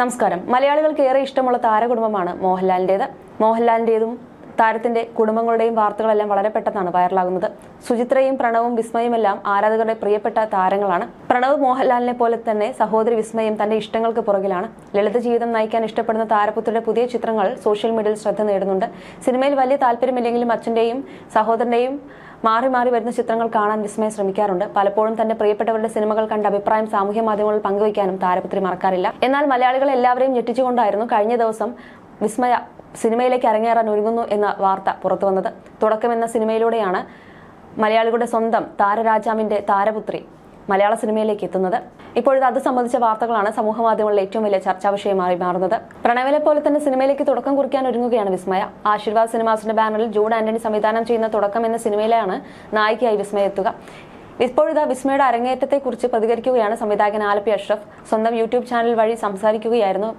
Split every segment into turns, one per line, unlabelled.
നമസ്കാരം. മലയാളികൾക്ക് ഏറെ ഇഷ്ടമുള്ള താരകുടുംബമാണ് മോഹൻലാലിന്റേത്. മോഹൻലാലിന്റെതും താരത്തിന്റെ കുടുംബങ്ങളുടെയും വാർത്തകളെല്ലാം വളരെ പെട്ടെന്നാണ് വൈറലാകുന്നത്. സുചിത്രയും പ്രണവും വിസ്മയുമെല്ലാം ആരാധകരുടെ പ്രിയപ്പെട്ട താരങ്ങളാണ്. പ്രണവ് മോഹൻലാലിനെ പോലെ തന്നെ സഹോദരി വിസ്മയും തന്റെ ഇഷ്ടങ്ങൾക്ക് പുറകിലാണ്. ലളിത ജീവിതം നയിക്കാൻ ഇഷ്ടപ്പെടുന്ന താരപുത്രിയുടെ പുതിയ ചിത്രങ്ങൾ സോഷ്യൽ മീഡിയയിൽ ശ്രദ്ധ നേടുന്നുണ്ട്. സിനിമയിൽ വലിയ താല്പര്യമില്ലെങ്കിലും അച്ഛന്റെയും സഹോദരന്റെയും മാറി മാറി വരുന്ന ചിത്രങ്ങൾ കാണാൻ വിസ്മയ ശ്രമിക്കാറുണ്ട്. പലപ്പോഴും തന്റെ പ്രിയപ്പെട്ടവരുടെ സിനിമകൾ കണ്ട അഭിപ്രായം സാമൂഹ്യ മാധ്യമങ്ങളിൽ പങ്കുവയ്ക്കാനും താരപത്രി മറക്കാറില്ല. എന്നാൽ മലയാളികൾ എല്ലാവരെയും ഞെട്ടിച്ചുകൊണ്ടായിരുന്നു കഴിഞ്ഞ ദിവസം വിസ്മയ സിനിമയിലേക്ക് അരങ്ങേറാൻ ഒരുങ്ങുന്നു എന്ന വാർത്ത പുറത്തു വന്നത് തുടക്കം എന്ന സിനിമയിലൂടെയാണ് മലയാളികളുടെ സ്വന്തം താരരാജാവിന്റെ താരപുത്രി മലയാള സിനിമയിലേക്ക് എത്തുന്നത്. ഇപ്പോഴത്തെ അത് സംബന്ധിച്ച വാർത്തകളാണ് സമൂഹ മാധ്യമങ്ങളിൽ ഏറ്റവും വലിയ ചർച്ചാ വിഷയമായി മാറുന്നത്. പ്രണവിലെ പോലെ തന്നെ സിനിമയിലേക്ക് തുടക്കം കുറിക്കാൻ ഒരുങ്ങുകയാണ് വിസ്മയ. ആശീർവാദ് സിനിമാസിന്റെ ബാനറിൽ ജൂഡ് ആന്റണി സംവിധാനം ചെയ്യുന്ന തുടക്കം എന്ന സിനിമയിലാണ് നായികയായി വിസ്മയ എത്തുക. ഇപ്പോഴിതാ വിസ്മയുടെ അരങ്ങേറ്റത്തെക്കുറിച്ച് പ്രതികരിക്കുകയാണ് സംവിധായകൻ ആലപ്പി അഷ്റഫ്. സ്വന്തം യൂട്യൂബ് ചാനൽ വഴി സംസാരിക്കുകയായിരുന്നു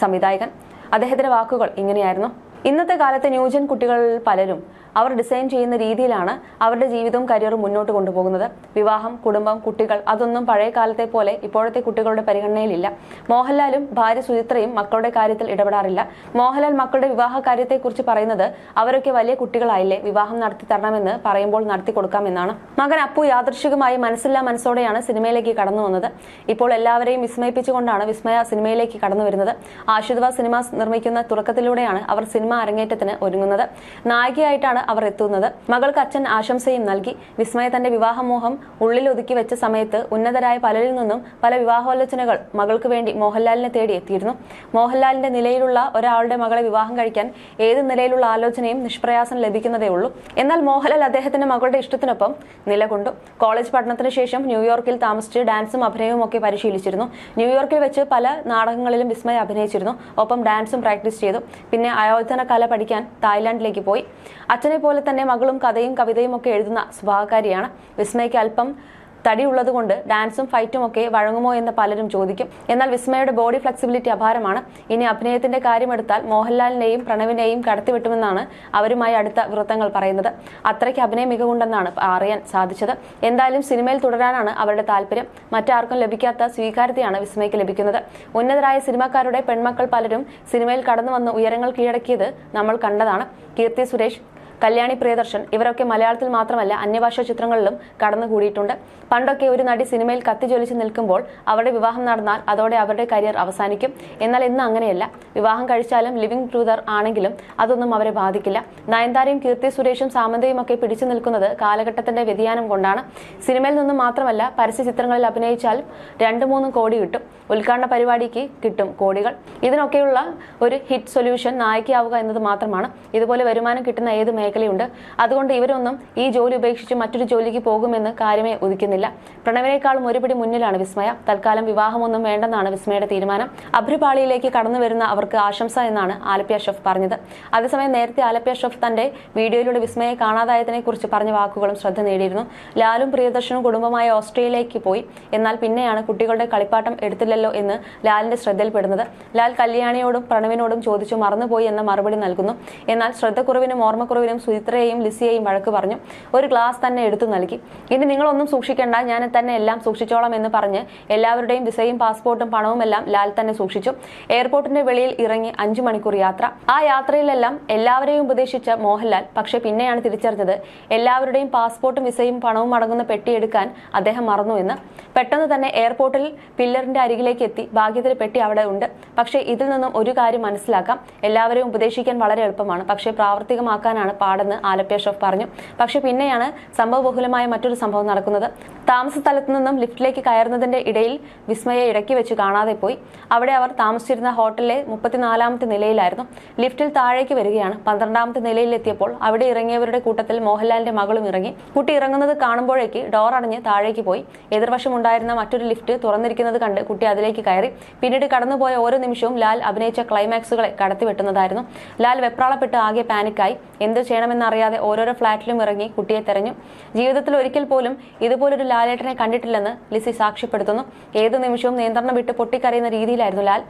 സംവിധായകൻ. അദ്ദേഹത്തിന്റെ വാക്കുകൾ ഇങ്ങനെയായിരുന്നു. ഇന്നത്തെ കാലത്തെ ന്യൂജൻ കുട്ടികളിൽ പലരും അവർ ഡിസൈൻ ചെയ്യുന്ന രീതിയിലാണ് അവരുടെ ജീവിതവും കരിയറും മുന്നോട്ട് കൊണ്ടുപോകുന്നത്. വിവാഹം കുടുംബം കുട്ടികൾ അതൊന്നും പഴയ കാലത്തെ പോലെ ഇപ്പോഴത്തെ കുട്ടികളുടെ പരിഗണനയിലില്ല. മോഹൻലാലും ഭാര്യ സുചിത്രയും മക്കളുടെ കാര്യത്തിൽ ഇടപെടാറില്ല. മോഹൻലാൽ മക്കളുടെ വിവാഹ കാര്യത്തെക്കുറിച്ച് പറയുന്നത് അവരൊക്കെ വലിയ കുട്ടികളായില്ലേ? വിവാഹം നടത്തി തരണമെന്ന് പറയുമ്പോൾ നടത്തി കൊടുക്കാമെന്നാണ് മകൻ അപ്പു യാദൃശികമായി മനസ്സില്ലാ മനസ്സോടെയാണ് സിനിമയിലേക്ക് കടന്നു വന്നത്. ഇപ്പോൾ എല്ലാവരെയും വിസ്മയിപ്പിച്ചുകൊണ്ടാണ് വിസ്മയ സിനിമയിലേക്ക് കടന്നു വരുന്നത്. ആശുദ്വ സിനിമാസ് നിർമ്മിക്കുന്ന തുടക്കത്തിലൂടെയാണ് അവർ സിനിമ അരങ്ങേറ്റത്തിന് ഒരുങ്ങുന്നത്. നായികയായിട്ടാണ് അവർ എത്തുന്നത്. മകൾക്ക് അച്ഛൻ ആശംസയും നൽകി. വിസ്മയ തന്റെ വിവാഹമോഹം ഉള്ളിൽ ഒതുക്കി വെച്ച സമയത്ത് ഉന്നതരായ പലരിൽ നിന്നും പല വിവാഹാലോചനകൾ മകൾക്ക് വേണ്ടി മോഹൻലാലിനെ തേടി എത്തിയിരുന്നു. മോഹൻലാലിന്റെ നിലയിലുള്ള ഒരാളുടെ മകളെ വിവാഹം കഴിക്കാൻ ഏത് നിലയിലുള്ള ആലോചനയും നിഷ്പ്രയാസം ലഭിക്കുന്നതേ ഉള്ളൂ. എന്നാൽ മോഹൻലാൽ അദ്ദേഹത്തിന്റെ മകളുടെ ഇഷ്ടത്തിനൊപ്പം നിലകൊണ്ടു. കോളേജ് പഠനത്തിന് ശേഷം ന്യൂയോർക്കിൽ താമസിച്ച് ഡാൻസും അഭിനയവും ഒക്കെ പരിശീലിച്ചിരുന്നു. ന്യൂയോർക്കിൽ വെച്ച് പല നാടകങ്ങളിലും വിസ്മയ അഭിനയിച്ചിരുന്നു. ഒപ്പം ഡാൻസും പ്രാക്ടീസ് ചെയ്തു. പിന്നെ ആയോധന കല പഠിക്കാൻ തായ്ലാന്റിലേക്ക് പോയി. അച്ഛനെ പോലെ തന്നെ മകളും കഥയും കവിതയും ഒക്കെ എഴുതുന്ന സ്വഭാവക്കാരിയാണ്. വിസ്മയ്ക്ക് അല്പം തടിയുള്ളതുകൊണ്ട് ഡാൻസും ഫൈറ്റും ഒക്കെ വഴങ്ങുമോ എന്ന് പലരും ചോദിക്കും. എന്നാൽ വിസ്മയുടെ ബോഡി ഫ്ലെക്സിബിലിറ്റി അപാരമാണ്. ഇനി അഭിനയത്തിന്റെ കാര്യമെടുത്താൽ മോഹൻലാലിനെയും പ്രണവിനെയും കടത്തിവിട്ടുമെന്നാണ് അവരുമായി അടുത്ത വൃത്തങ്ങൾ പറയുന്നത്. അത്രയ്ക്ക് അഭിനയ മികവുണ്ടെന്നാണ് അറിയാൻ സാധിച്ചത്. എന്തായാലും സിനിമയിൽ തുടരാനാണ് അവരുടെ താല്പര്യം. മറ്റാർക്കും ലഭിക്കാത്ത സ്വീകാര്യതയാണ് വിസ്മയ്ക്ക് ലഭിക്കുന്നത്. ഉന്നതരായ സിനിമാക്കാരുടെ പെൺമക്കൾ പലരും സിനിമയിൽ കടന്നു വന്ന് ഉയരങ്ങൾ കീഴടക്കിയത് നമ്മൾ കണ്ടതാണ്. കീർത്തി സുരേഷ് കല്യാണി പ്രിയദർശൻ ഇവരൊക്കെ മലയാളത്തിൽ മാത്രമല്ല അന്യഭാഷാ ചിത്രങ്ങളിലും കടന്നുകൂടിയിട്ടുണ്ട്. പണ്ടൊക്കെ ഒരു നടി സിനിമയിൽ കത്തിജ്വലിച്ച് നിൽക്കുമ്പോൾ അവരുടെ വിവാഹം നടന്നാൽ അതോടെ അവരുടെ കരിയർ അവസാനിക്കും. എന്നാൽ ഇന്ന് അങ്ങനെയല്ല. വിവാഹം കഴിച്ചാലും ലിവിംഗ് ട്രൂതർ ആണെങ്കിലും അതൊന്നും അവരെ ബാധിക്കില്ല. നയൻതാരയും കീർത്തി സുരേഷും സാമന്തയും ഒക്കെ പിടിച്ചു നിൽക്കുന്നത് കാലഘട്ടത്തിന്റെ വ്യതിയാനം കൊണ്ടാണ്. സിനിമയിൽ നിന്നും മാത്രമല്ല പരസ്യ ചിത്രങ്ങളിൽ അഭിനയിച്ചാൽ രണ്ടു മൂന്നും കോടി കിട്ടും. ഉദ്ഘാടന പരിപാടിക്ക് കിട്ടും കോടികൾ. ഇതിനൊക്കെയുള്ള ഒരു ഹിറ്റ് സൊല്യൂഷൻ നായികയാവുക എന്നത് മാത്രമാണ്. ഇതുപോലെ വരുമാനം കിട്ടുന്ന ഏത് മേഖലയുണ്ട്. അതുകൊണ്ട് ഇവരൊന്നും ഈ ജോലി ഉപേക്ഷിച്ച് മറ്റൊരു ജോലിക്ക് പോകുമെന്ന് കാര്യമേ ഉദിക്കുന്നില്ല. പ്രണവിനേക്കാളും ഒരുപടി മുന്നിലാണ് വിസ്മയ. തൽക്കാലം വിവാഹമൊന്നും വേണ്ടെന്നാണ് വിസ്മയുടെ തീരുമാനം. അഭ്രപാളിയിലേക്ക് കടന്നു വരുന്ന അവർക്ക് ആശംസ എന്നാണ് ആലപ്പ്യ ഷെഫ് പറഞ്ഞത്. അതേസമയം നേരത്തെ ആലപ്പ്യ ഷെഫ് തന്റെ വീഡിയോയിലൂടെ വിസ്മയെ കാണാതായതിനെ കുറിച്ച് പറഞ്ഞ വാക്കുകളും ശ്രദ്ധ നേടിയിരുന്നു. ലാലും പ്രിയദർശനും കുടുംബമായ ഓസ്ട്രേലിയയിലേക്ക് പോയി. എന്നാൽ പിന്നെയാണ് കുട്ടികളുടെ കളിപ്പാട്ടം എടുത്തില്ലല്ലോ എന്ന് ലാലിന്റെ ശ്രദ്ധയിൽപ്പെടുന്നത്. ലാൽ കല്യാണിയോടും പ്രണവിനോടും ചോദിച്ചു മറന്നുപോയി എന്ന മറുപടി നൽകുന്നു. എന്നാൽ ശ്രദ്ധക്കുറവിനും ഓർമ്മക്കുറവിനും സുചിത്രയെയും ലിസിയെയും വഴക്ക് പറഞ്ഞു. ഒരു ഗ്ലാസ് തന്നെ എടുത്തു നൽകി. ഇനി നിങ്ങളൊന്നും സൂക്ഷിക്കേണ്ട. ഞാൻ തന്നെ എല്ലാം സൂക്ഷിച്ചോളാം എന്ന് പറഞ്ഞ് എല്ലാവരുടെയും വിസയും പാസ്പോർട്ടും പണവും എല്ലാം ലാൽ തന്നെ സൂക്ഷിച്ചു. എയർപോർട്ടിന്റെ വെളിയിൽ ഇറങ്ങി അഞ്ചു മണിക്കൂർ യാത്ര. ആ യാത്രയിലെല്ലാം എല്ലാവരെയും ഉപദേശിച്ച മോഹൻലാൽ. പക്ഷേ പിന്നെയാണ് തിരിച്ചറിഞ്ഞത് എല്ലാവരുടെയും പാസ്പോർട്ടും വിസയും പണവും അടങ്ങുന്ന പെട്ടിയെടുക്കാൻ അദ്ദേഹം മറന്നു എന്ന്. പെട്ടെന്ന് തന്നെ എയർപോർട്ടിൽ പില്ലറിന്റെ അരികിലേക്ക് എത്തി. ഭാഗ്യത്തിന് പെട്ടി അവിടെ ഉണ്ട്. പക്ഷേ ഇതിൽ നിന്നും ഒരു കാര്യം മനസ്സിലാക്കാം. എല്ലാവരെയും ഉപദേശിക്കാൻ വളരെ എളുപ്പമാണ്. പക്ഷേ പ്രാവർത്തികമാക്കാനാണ് പാടെന്ന് ആലപ്പി അഷ്റഫ് പറഞ്ഞു. പക്ഷേ പിന്നെയാണ് സംഭവബഹുലമായ മറ്റൊരു സംഭവം നടക്കുന്നത്. താമസ സ്ഥലത്തു നിന്നും ലിഫ്റ്റിലേക്ക് കയറുന്നതിന്റെ ഇടയിൽ വിസ്മയെ ഇടയ്ക്ക് വെച്ച് കാണാതെ പോയി. അവിടെ അവർ താമസിച്ചിരുന്ന ഹോട്ടലിലെ മുപ്പത്തിനാലാമത്തെ നിലയിലായിരുന്നു. ലിഫ്റ്റിൽ താഴേക്ക് വരികയാണ്. പന്ത്രണ്ടാമത്തെ നിലയിലെത്തിയപ്പോൾ അവിടെ ഇറങ്ങിയവരുടെ കൂട്ടത്തിൽ മോഹൻലാലിന്റെ മകളും ഇറങ്ങി. കുട്ടി ഇറങ്ങുന്നത് കാണുമ്പോഴേക്ക് ഡോർ അടഞ്ഞ് താഴേക്ക് പോയി. എതിർവശം ഉണ്ടായിരുന്ന മറ്റൊരു ലിഫ്റ്റ് തുറന്നിരിക്കുന്നത് കണ്ട് കുട്ടി അതിലേക്ക് കയറി. പിന്നീട് കടന്നുപോയ ഓരോ നിമിഷവും ലാൽ അഭിനയിച്ച ക്ലൈമാക്സുകളെ കടത്തിവെട്ടുന്നതായിരുന്നു. ലാൽ വെപ്രാളപ്പെട്ട് ആകെ പാനിക്കായി. എന്ത് ചെയ്യണമെന്നറിയാതെ ഓരോരോ ഫ്ളാറ്റിലും ഇറങ്ങി കുട്ടിയെ തെരഞ്ഞു. ജീവിതത്തിൽ ഒരിക്കൽ പോലും ഇതുപോലൊരു ലാലേട്ടനെ കണ്ടിട്ടില്ലെന്ന് ലിസി സാക്ഷ്യപ്പെടുത്തുന്നു. ഏതു നിമിഷവും നിയന്ത്രണം വിട്ട് പൊട്ടിക്കരയുന്ന രീതിയിലായിരുന്നു ലാൽ.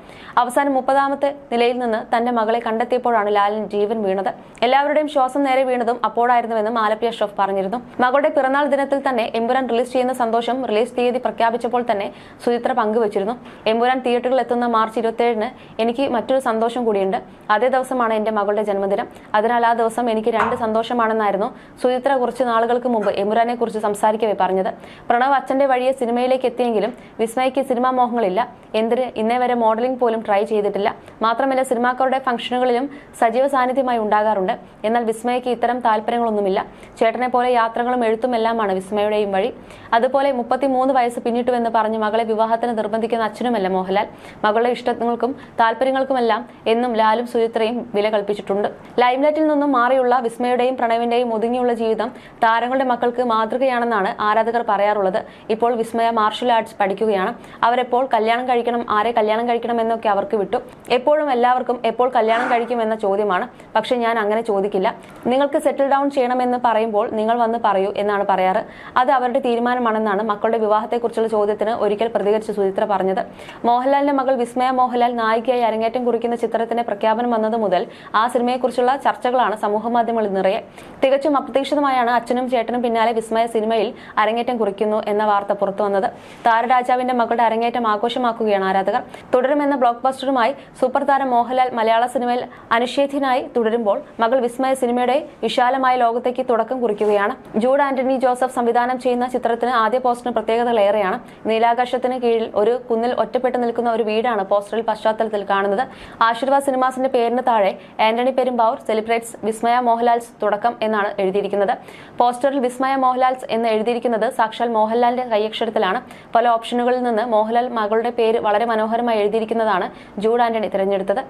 അവസാനം മുപ്പതാമത്തെ നിലയിൽ നിന്ന് തന്റെ മകളെ കണ്ടെത്തിയപ്പോഴാണ് ലാലിന് ജീവൻ വീണത്. എല്ലാവരുടെയും ശ്വാസം നേരെ വീണതും അപ്പോഴായിരുന്നുവെന്നും ആലപ്പി അഷ്റഫ് പറഞ്ഞിരുന്നു. മകളുടെ പിറന്നാൾ ദിനത്തിൽ തന്നെ എമ്പുരാൻ റിലീസ് ചെയ്യുന്ന സന്തോഷം റിലീസ് തീയതി പ്രഖ്യാപിച്ചപ്പോൾ തന്നെ സുചിത്ര പങ്കുവച്ചിരുന്നു. എമ്പുരാൻ തിയേറ്ററിൽ എത്തുന്ന മാർച്ച് ഇരുപത്തിയേഴിന് എനിക്ക് മറ്റൊരു സന്തോഷം കൂടിയുണ്ട്. അതേ ദിവസമാണ് എന്റെ മകളുടെ ജന്മദിനം. അതിനാൽ ആ ദിവസം എനിക്ക് രണ്ട് സന്തോഷമാണെന്നായിരുന്നു സുചിത്ര കുറച്ച് നാളുകൾക്ക് മുമ്പ് എമുരാനെ കുറിച്ച് സംസാരിക്കവേ പറഞ്ഞത്. പ്രണവ് അച്ഛന്റെ വഴിയെ സിനിമയിലേക്ക് എത്തിയെങ്കിലും വിസ്മയ്ക്ക് സിനിമാ മോഹങ്ങളില്ല. എന്തിന്? ഇന്നേ വരെ മോഡലിംഗ് പോലും ട്രൈ ചെയ്തിട്ടില്ല. മാത്രമല്ല സിനിമാക്കാരുടെ ഫംഗ്ഷനുകളിലും സജീവ സാന്നിധ്യമായി ഉണ്ടാകാറുണ്ട്. എന്നാൽ വിസ്മയ്ക്ക് ഇത്തരം താല്പര്യങ്ങളൊന്നുമില്ല. ചേട്ടനെ പോലെ യാത്രകളും എഴുത്തുമെല്ലാമാണ് വിസ്മയുടെയും വഴി. അതുപോലെ മുപ്പത്തിമൂന്ന് വയസ്സ് പിന്നിട്ടുവെന്ന് പറഞ്ഞ് മകളെ വിവാഹത്തിന് നിർബന്ധിക്കുന്ന അച്ഛനുമല്ല മോഹൻലാൽ. മകളുടെ ഇഷ്ടങ്ങൾക്കും താല്പര്യങ്ങൾക്കുമെല്ലാം എന്നും ലാലും സുചിത്രയും വില കൽപ്പിച്ചിട്ടുണ്ട്. ലൈംലൈറ്റിൽ നിന്നും മാറിയുള്ള വിസ്മയുടെയും പ്രണവിന്റെയും ഒതുങ്ങിയുള്ള ജീവിതം താരങ്ങളുടെ മക്കൾക്ക് മാതൃകയാണെന്നാണ് ആരാധകർ പറയാറുള്ളത്. ഇപ്പോൾ വിസ്മയ മാർഷൽ ആർട്സ് പഠിക്കുകയാണ്. അവരെപ്പോൾ കല്യാണം കഴിക്കണം ആരെ കല്യാണം കഴിക്കണം എന്നൊക്കെ അവർക്ക് വിട്ടു. എപ്പോഴും എല്ലാവർക്കും എപ്പോൾ കല്യാണം കഴിക്കും എന്ന ചോദ്യമാണ്. പക്ഷെ ഞാൻ അങ്ങനെ ചോദിക്കില്ല. നിങ്ങൾക്ക് സെറ്റിൽ ഡൗൺ ചെയ്യണമെന്ന് പറയുമ്പോൾ നിങ്ങൾ വന്ന് പറയൂ എന്നാണ് പറയാറ്. അത് അവരുടെ തീരുമാനമാണെന്നാണ് മക്കളുടെ വിവാഹത്തെക്കുറിച്ചുള്ള ചോദ്യത്തിന് ഒരിക്കൽ പ്രതികരിച്ച സുചിത്ര പറഞ്ഞത്. മോഹൻലാലിന്റെ മകൾ വിസ്മയ മോഹൻലാൽ നായികയായി അരങ്ങേറ്റം കുറിക്കുന്ന ചിത്രത്തിന്റെ പ്രഖ്യാപനം വന്നത് മുതൽ ആ സിനിമയെക്കുറിച്ചുള്ള ചർച്ചകളാണ് സമൂഹ മാധ്യമങ്ങളിൽ നിറയെ. തികച്ചും അപ്രതീക്ഷിതമായാണ് അച്ഛനും ചേട്ടനും പിന്നാലെ വിസ്മയ സിനിമയിൽ അരങ്ങേറ്റം കുറിക്കുന്നു എന്ന വാർത്ത പുറത്തു വന്നത്. താരരാജാവിന്റെ മകളുടെ അരങ്ങേറ്റം ആഘോഷമാക്കുകയാണ് ആരാധകർ. തുടരുമെന്ന ബ്ലോക്ക് ബസ്റ്ററുമായി സൂപ്പർ താരം മോഹൻലാൽ മലയാള സിനിമയിൽ അനിഷേധ്യനായി തുടരുമ്പോൾ മകൾ വിസ്മയ സിനിമയുടെ വിശാലമായ ലോകത്തേക്ക് തുടക്കം കുറിക്കുകയാണ്. ജൂഡ് ആന്റണി ജോസഫ് സംവിധാനം ചെയ്യുന്ന ചിത്രത്തിന് ആദ്യ പോസ്റ്ററിന് പ്രത്യേകതകളേറെയാണ് നീലാകാശത്തിന് കീഴിൽ ഒരു കുന്നിൽ ഒറ്റപ്പെട്ടു നിൽക്കുന്ന ഒരു വീടാണ് പോസ്റ്ററിൽ പശ്ചാത്തലത്തിൽ കാണുന്നത്. ആശീർവാദ് സിനിമാസിന്റെ പേരിന് താഴെ ആന്റണി പെരുമ്പാവൂർ സെലിബ്രേറ്റ്സ് വിസ്മയ മോഹൻലാൽസ് തുടക്കം എന്നാണ് എഴുതിയിരിക്കുന്നത്. പോസ്റ്ററിൽ വിസ്മയ മോഹൻലാൽസ് എന്ന് എഴുതിയിരിക്കുന്നത് സാക്ഷാൽ മോഹൻലാലിന്റെ കൈയക്ഷരത്തിലാണ്. പല ഓപ്ഷനുകളിൽ നിന്ന് മോഹൻലാൽ മകളുടെ പേര് വളരെ മനോഹരമായി എഴുതിയിരിക്കുന്നതാണ് ജൂഡ് ആന്റണി തിരഞ്ഞെടുത്തത്.